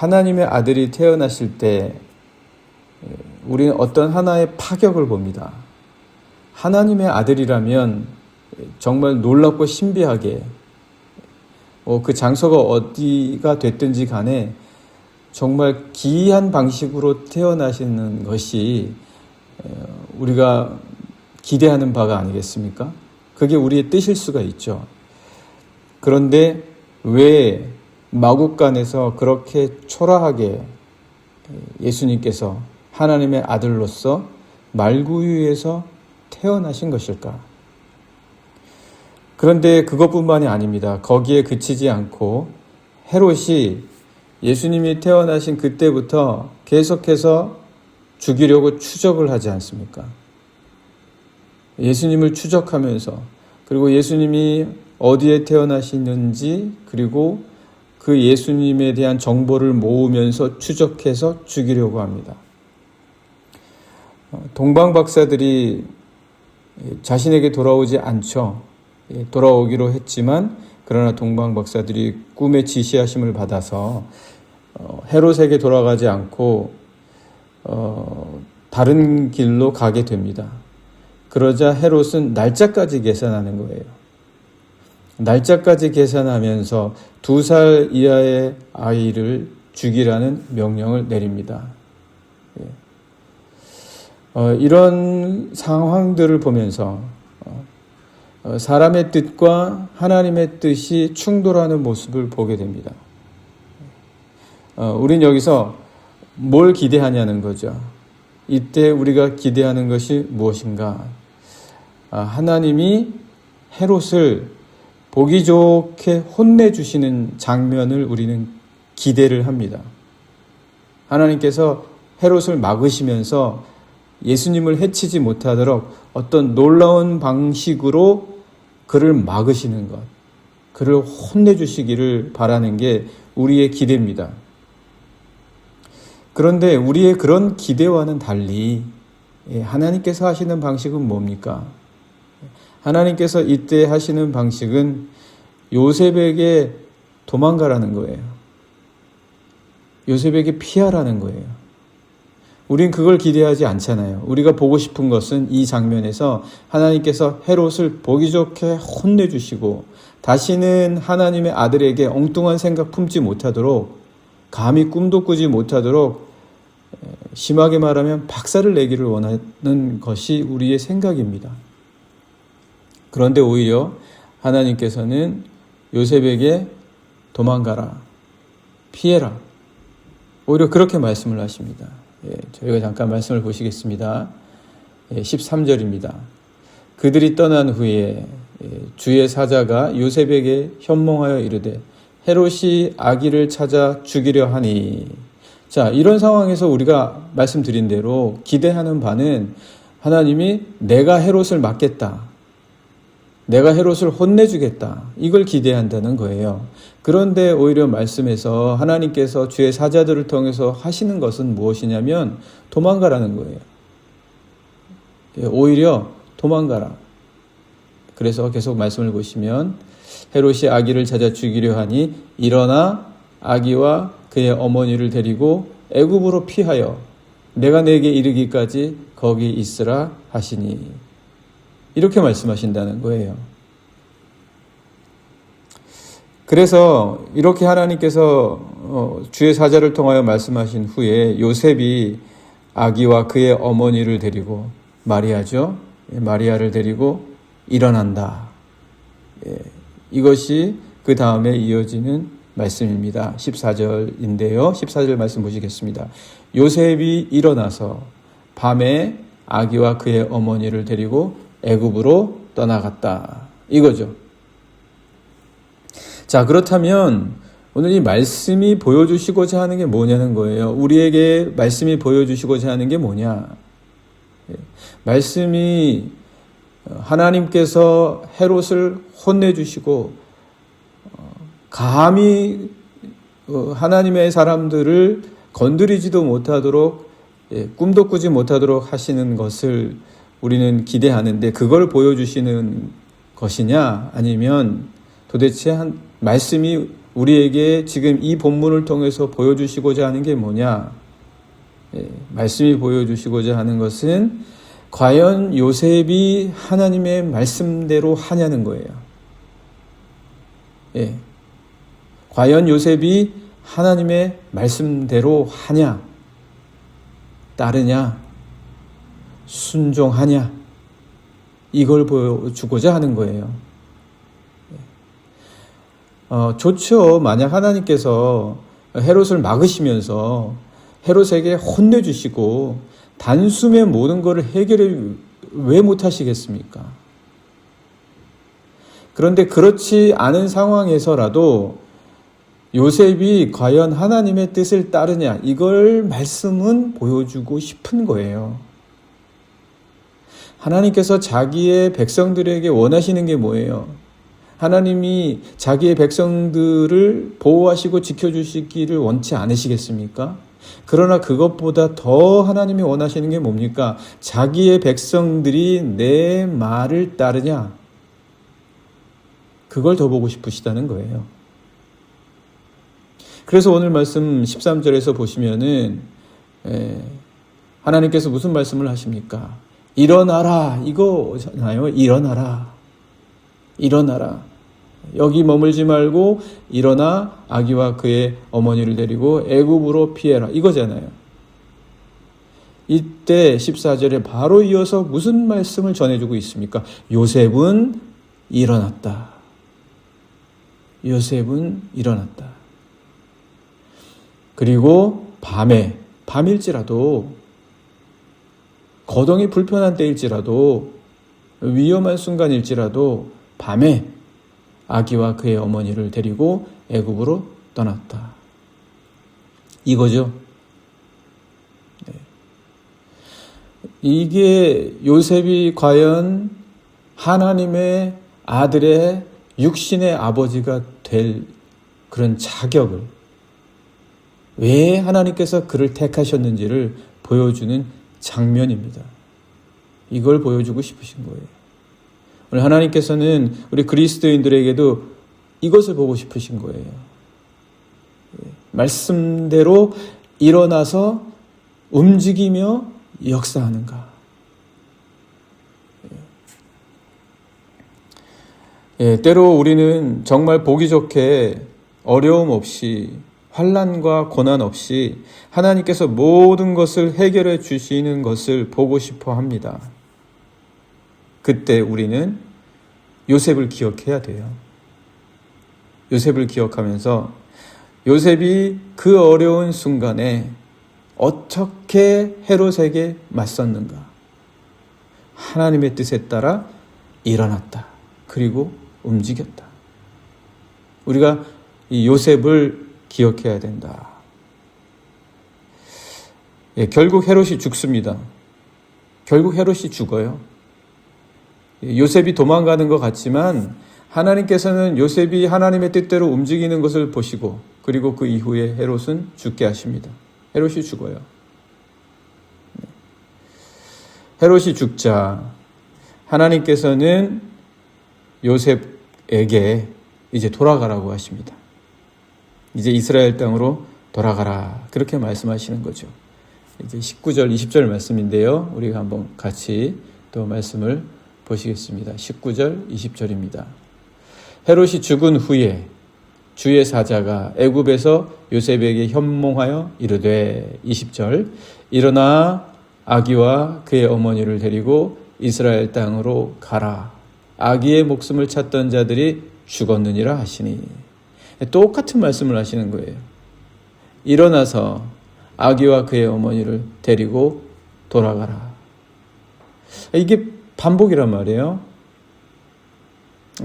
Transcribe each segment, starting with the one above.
하나님의 아들이 태어나실 때 우리는 어떤 하나의 파격을 봅니다. 하나님의 아들이라면 정말 놀랍고 신비하게 어, 그 장소가 어디가 됐든지 간에 정말 기이한 방식으로 태어나시는 것이 어, 우리가 기대하는 바가 아니겠습니까? 그게 우리의 뜻일 수가 있죠. 그런데 왜 마국간에서 그렇게 초라하게 예수님께서 하나님의 아들로서 말구유에서 태어나신 것일까? 그런데 그것뿐만이 아닙니다. 거기에 그치지 않고 헤롯이 예수님이 태어나신 그때부터 계속해서 죽이려고 추적을 하지 않습니까? 예수님을 추적하면서 그리고 예수님이 어디에 태어나시는지 그리고 그 예수님에 대한 정보를 모으면서 추적해서 죽이려고 합니다. 동방 박사들이 자신에게 돌아오지 않죠. 돌아오기로 했지만 그러나 동방 박사들이 꿈의 지시하심을 받아서 헤롯에게 돌아가지 않고 어, 다른 길로 가게 됩니다. 그러자 헤롯은 날짜까지 계산하는 거예요. 날짜까지 계산하면서 두 살 이하의 아이를 죽이라는 명령을 내립니다. 예. 어, 이런 상황들을 보면서 어, 사람의 뜻과 하나님의 뜻이 충돌하는 모습을 보게 됩니다. 어, 우린 여기서 뭘 기대하냐는 거죠. 이때 우리가 기대하는 것이 무엇인가? 아, 하나님이 헤롯을 보기 좋게 혼내주시는 장면을 우리는 기대를 합니다. 하나님께서 헤롯을 막으시면서 예수님을 해치지 못하도록 어떤 놀라운 방식으로 그를 막으시는 것, 그를 혼내주시기를 바라는 게 우리의 기대입니다. 그런데 우리의 그런 기대와는 달리 예, 하나님께서 하시는 방식은 뭡니까? 하나님께서 이때 하시는 방식은 요셉에게 도망가라는 거예요. 요셉에게 피하라는 거예요. 우린 그걸 기대하지 않잖아요. 우리가 보고 싶은 것은 이 장면에서 하나님께서 헤롯을 보기 좋게 혼내주시고 다시는 하나님의 아들에게 엉뚱한 생각 품지 못하도록 감히 꿈도 꾸지 못하도록 심하게 말하면 박살을 내기를 원하는 것이 우리의 생각입니다. 그런데 오히려 하나님께서는 요셉에게 도망가라, 피해라. 오히려 그렇게 말씀을 하십니다. 예, 저희가 잠깐 말씀을 보시겠습니다. 예, 13절입니다. 그들이 떠난 후에 예, 주의 사자가 요셉에게 현몽하여 이르되 헤롯이 아기를 찾아 죽이려 하니 자 이런 상황에서 우리가 말씀드린 대로 기대하는 바는 하나님이 내가 헤롯을 막겠다 내가 헤롯을 혼내주겠다. 이걸 기대한다는 거예요. 그런데 오히려 말씀에서 하나님께서 주의 사자들을 통해서 하시는 것은 무엇이냐면 도망가라는 거예요. 예, 오히려 도망가라. 그래서 계속 말씀을 보시면 헤롯이 아기를 찾아 죽이려 하니 일어나 아기와 그의 어머니를 데리고 애굽으로 피하여 내가 내게 이르기까지 거기 있으라 하시니 이렇게 말씀하신다는 거예요. 그래서 이렇게 하나님께서 어, 주의 사자를 통하여 말씀하신 후에 요셉이 아기와 그의 어머니를 데리고 마리아죠. 예, 마리아를 데리고 일어난다. 예, 이것이 그 다음에 이어지는 말씀입니다. 14절인데요. 14절 말씀 보시겠습니다. 요셉이 일어나서 밤에 아기와 그의 어머니를 데리고 애굽으로 떠나갔다. 이거죠. 자, 그렇다면 오늘 이 말씀이 보여주시고자 하는 게 뭐냐는 거예요. 우리에게 말씀이 보여주시고자 하는 게 뭐냐. 예. 말씀이 하나님께서 헤롯을 혼내주시고 어, 감히 어, 하나님의 사람들을 건드리지도 못하도록 예, 꿈도 꾸지 못하도록 하시는 것을 우리는 기대하는데 그걸 보여주시는 것이냐 아니면 도대체 한 말씀이 우리에게 지금 이 본문을 통해서 보여주시고자 하는 게 뭐냐? 예, 말씀이 보여주시고자 하는 것은 과연 요셉이 하나님의 말씀대로 하냐는 거예요. 예. 과연 요셉이 하나님의 말씀대로 하냐? 따르냐? 순종하냐? 이걸 보여주고자 하는 거예요. 어, 좋죠. 만약 하나님께서 헤롯을 막으시면서 헤롯에게 혼내주시고 단숨에 모든 것을 해결을 왜 못하시겠습니까? 그런데 그렇지 않은 상황에서라도 요셉이 과연 하나님의 뜻을 따르냐 이걸 말씀은 보여주고 싶은 거예요. 하나님께서 자기의 백성들에게 원하시는 게 뭐예요? 하나님이 자기의 백성들을 보호하시고 지켜주시기를 원치 않으시겠습니까? 그러나 그것보다 더 하나님이 원하시는 게 뭡니까? 자기의 백성들이 내 말을 따르냐? 그걸 더 보고 싶으시다는 거예요. 그래서 오늘 말씀 13절에서 보시면은, 에, 하나님께서 무슨 말씀을 하십니까? 일어나라. 이거잖아요. 일어나라. 일어나라. 여기 머물지 말고 일어나 아기와 그의 어머니를 데리고 애굽으로 피해라. 이거잖아요. 이때 14절에 바로 이어서 무슨 말씀을 전해주고 있습니까? 요셉은 일어났다. 요셉은 일어났다. 그리고 밤에, 밤일지라도, 거동이 불편한 때일지라도, 위험한 순간일지라도, 밤에 아기와 그의 어머니를 데리고 애굽으로 떠났다. 이거죠. 네. 이게 요셉이 과연 하나님의 아들의 육신의 아버지가 될 그런 자격을 왜 하나님께서 그를 택하셨는지를 보여주는 장면입니다. 이걸 보여주고 싶으신 거예요. 오늘 하나님께서는 우리 그리스도인들에게도 이것을 보고 싶으신 거예요. 말씀대로 일어나서 움직이며 역사하는가. 예, 때로 우리는 정말 보기 좋게 어려움 없이 환란과 고난 없이 하나님께서 모든 것을 해결해 주시는 것을 보고 싶어 합니다. 그때 우리는 요셉을 기억해야 돼요. 요셉을 기억하면서 요셉이 그 어려운 순간에 어떻게 헤롯에게 맞섰는가? 하나님의 뜻에 따라 일어났다. 그리고 움직였다. 우리가 이 요셉을 기억해야 된다. 예, 결국 헤롯이 죽습니다. 결국 헤롯이 죽어요. 요셉이 도망가는 것 같지만 하나님께서는 요셉이 하나님의 뜻대로 움직이는 것을 보시고 그리고 그 이후에 헤롯은 죽게 하십니다. 헤롯이 죽어요. 네. 헤롯이 죽자 하나님께서는 요셉에게 이제 돌아가라고 하십니다. 이제 이스라엘 땅으로 돌아가라. 그렇게 말씀하시는 거죠. 이제 19절, 20절 말씀인데요. 우리가 한번 같이 또 말씀을 보시겠습니다. 19절, 20절입니다. 헤롯이 죽은 후에 주의 사자가 애굽에서 요셉에게 현몽하여 이르되 20절 일어나 아기와 그의 어머니를 데리고 이스라엘 땅으로 가라. 아기의 목숨을 찾던 자들이 죽었느니라 하시니 똑같은 말씀을 하시는 거예요. 일어나서 아기와 그의 어머니를 데리고 돌아가라. 이게 반복이란 말이에요.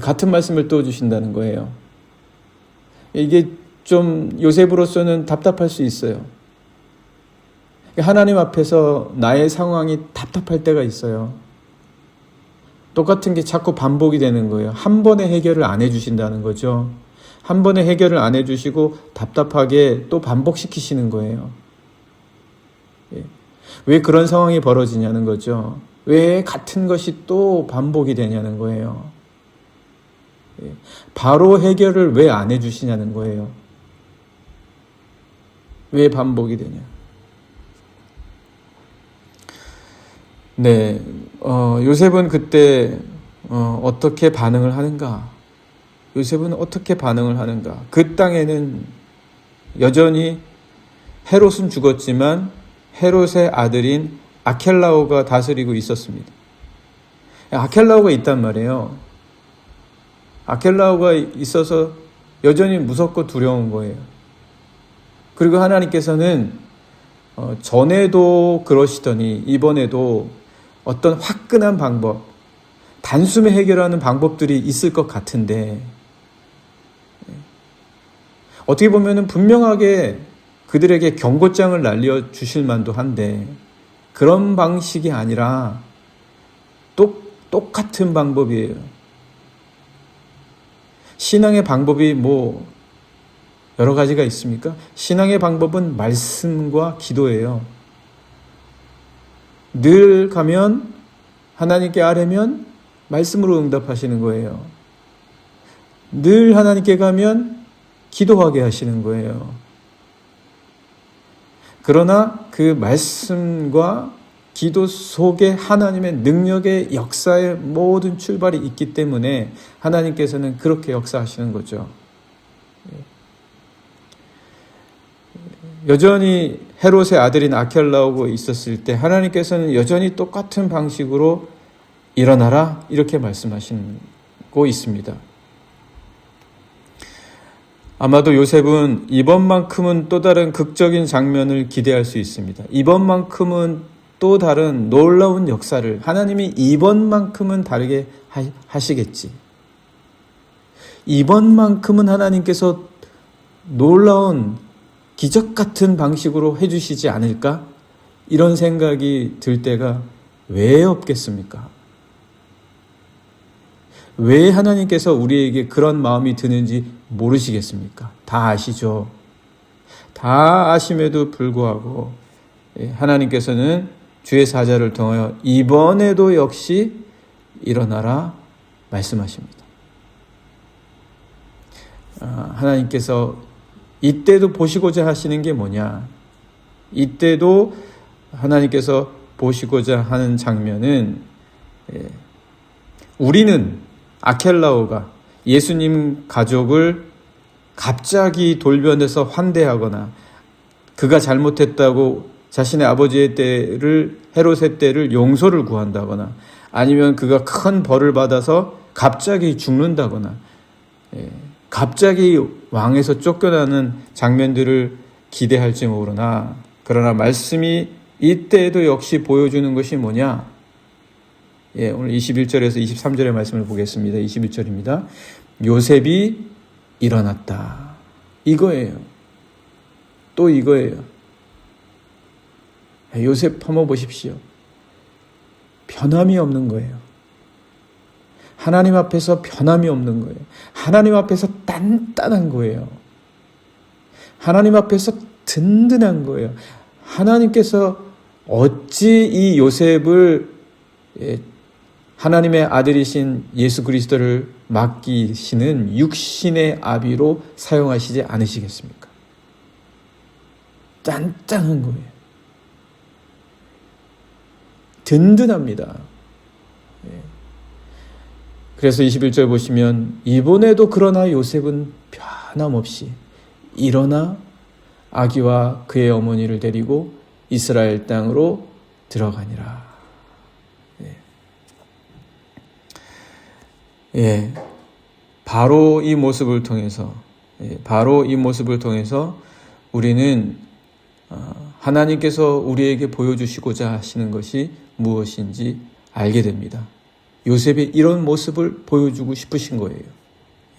같은 말씀을 또 주신다는 거예요. 이게 좀 요셉으로서는 답답할 수 있어요. 하나님 앞에서 나의 상황이 답답할 때가 있어요. 똑같은 게 자꾸 반복이 되는 거예요. 한 번에 해결을 안 해주신다는 거죠. 한 번에 해결을 안 해주시고 답답하게 또 반복시키시는 거예요. 예. 왜 그런 상황이 벌어지냐는 거죠. 왜 같은 것이 또 반복이 되냐는 거예요. 예. 바로 해결을 왜 안 해주시냐는 거예요. 왜 반복이 되냐. 네, 어, 요셉은 그때 어, 어떻게 반응을 하는가? 요셉은 어떻게 반응을 하는가? 그 땅에는 여전히 헤롯은 죽었지만 헤롯의 아들인 아켈라오가 다스리고 있었습니다. 아켈라오가 있단 말이에요. 아켈라오가 있어서 여전히 무섭고 두려운 거예요. 그리고 하나님께서는 어, 전에도 그러시더니 이번에도 어떤 화끈한 방법, 단숨에 해결하는 방법들이 있을 것 같은데 어떻게 보면 분명하게 그들에게 경고장을 날려 주실 만도 한데 그런 방식이 아니라 똑, 똑같은 방법이에요. 신앙의 방법이 뭐 여러 가지가 있습니까? 신앙의 방법은 말씀과 기도예요. 늘 가면 하나님께 아뢰면 말씀으로 응답하시는 거예요. 늘 하나님께 가면 기도하게 하시는 거예요. 그러나 그 말씀과 기도 속에 하나님의 능력의 역사의 모든 출발이 있기 때문에 하나님께서는 그렇게 역사하시는 거죠. 여전히 헤롯의 아들인 아켈라오고 있었을 때 하나님께서는 여전히 똑같은 방식으로 일어나라 이렇게 말씀하시고 있습니다. 아마도 요셉은 이번만큼은 또 다른 극적인 장면을 기대할 수 있습니다. 이번만큼은 또 다른 놀라운 역사를 하나님이 이번만큼은 다르게 하시겠지. 이번만큼은 하나님께서 놀라운 기적 같은 방식으로 해주시지 않을까? 이런 생각이 들 때가 왜 없겠습니까? 왜 하나님께서 우리에게 그런 마음이 드는지 모르시겠습니까? 다 아시죠? 다 아심에도 불구하고 예, 하나님께서는 주의 사자를 통하여 이번에도 역시 일어나라 말씀하십니다. 아, 하나님께서 이때도 보시고자 하시는 게 뭐냐? 이때도 하나님께서 보시고자 하는 장면은 예, 우리는 아켈라오가 예수님 가족을 갑자기 돌변해서 환대하거나 그가 잘못했다고 자신의 아버지의 때를 헤롯의 때를 용서를 구한다거나 아니면 그가 큰 벌을 받아서 갑자기 죽는다거나 예, 갑자기 왕에서 쫓겨나는 장면들을 기대할지 모르나 그러나 말씀이 이때에도 역시 보여주는 것이 뭐냐? 예, 오늘 21절에서 23절의 말씀을 보겠습니다. 21절입니다. 요셉이 일어났다. 이거예요. 또 이거예요. 요셉 한번 보십시오. 변함이 없는 거예요. 하나님 앞에서 변함이 없는 거예요. 하나님 앞에서 단단한 거예요. 하나님 앞에서 든든한 거예요. 하나님께서 어찌 이 요셉을 예, 하나님의 아들이신 예수 그리스도를 맡기시는 육신의 아비로 사용하시지 않으시겠습니까? 짠짠한 거예요. 든든합니다. 예. 그래서 21절 보시면 이번에도 그러나 요셉은 변함없이 일어나 아기와 그의 어머니를 데리고 이스라엘 땅으로 들어가니라. 예, 바로 이 모습을 통해서, 예, 바로 이 모습을 통해서 우리는 어, 하나님께서 우리에게 보여주시고자 하시는 것이 무엇인지 알게 됩니다. 요셉의 이런 모습을 보여주고 싶으신 거예요.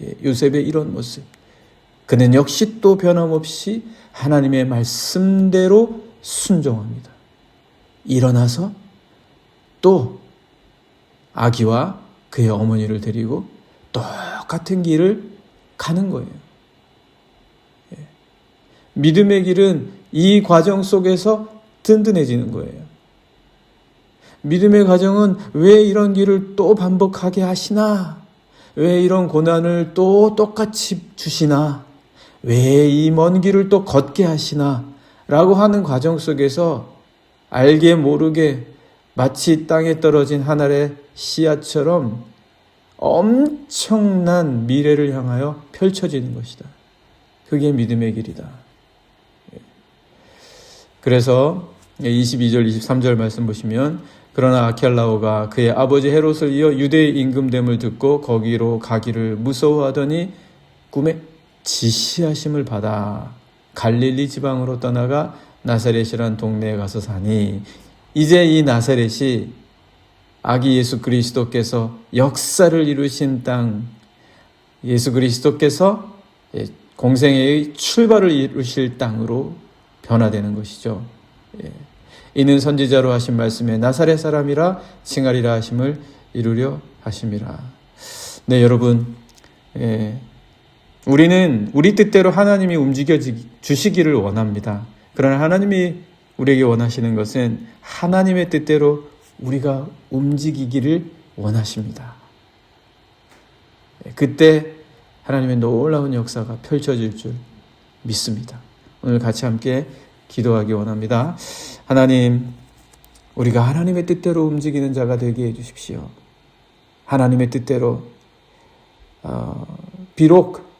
예, 요셉의 이런 모습. 그는 역시 또 변함없이 하나님의 말씀대로 순종합니다. 일어나서 또 아기와 그의 어머니를 데리고 똑같은 길을 가는 거예요. 예. 믿음의 길은 이 과정 속에서 든든해지는 거예요. 믿음의 과정은 왜 이런 길을 또 반복하게 하시나? 왜 이런 고난을 또 똑같이 주시나? 왜 이 먼 길을 또 걷게 하시나? 라고 하는 과정 속에서 알게 모르게 마치 땅에 떨어진 하늘의 씨앗처럼 엄청난 미래를 향하여 펼쳐지는 것이다. 그게 믿음의 길이다. 예. 그래서 22절, 23절 말씀 보시면 그러나 아켈라오가 그의 아버지 헤롯을 이어 유대의 임금됨을 듣고 거기로 가기를 무서워하더니 꿈에 지시하심을 받아 갈릴리 지방으로 떠나가 나사렛이란 동네에 가서 사니 이제 이 나사렛이 아기 예수 그리스도께서 역사를 이루신 땅 예수 그리스도께서 예, 공생애의 출발을 이루실 땅으로 변화되는 것이죠. 예. 이는 선지자로 하신 말씀에 나사렛 사람이라 칭하리라 하심을 이루려 하심이라. 네, 여러분. 예. 우리는 우리 뜻대로 하나님이 움직여 주시기를 원합니다. 그러나 하나님이 우리에게 원하시는 것은 하나님의 뜻대로 우리가 움직이기를 원하십니다. 예, 그때 하나님의 놀라운 역사가 펼쳐질 줄 믿습니다. 오늘 같이 함께 기도하기 원합니다. 하나님, 우리가 하나님의 뜻대로 움직이는 자가 되게 해주십시오. 하나님의 뜻대로, 어, 비록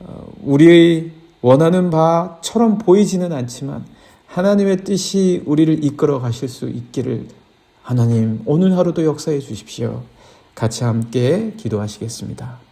어, 우리의 원하는 바처럼 보이지는 않지만 하나님의 뜻이 우리를 이끌어 가실 수 있기를 하나님 오늘 하루도 역사해 주십시오. 같이 함께 기도하시겠습니다.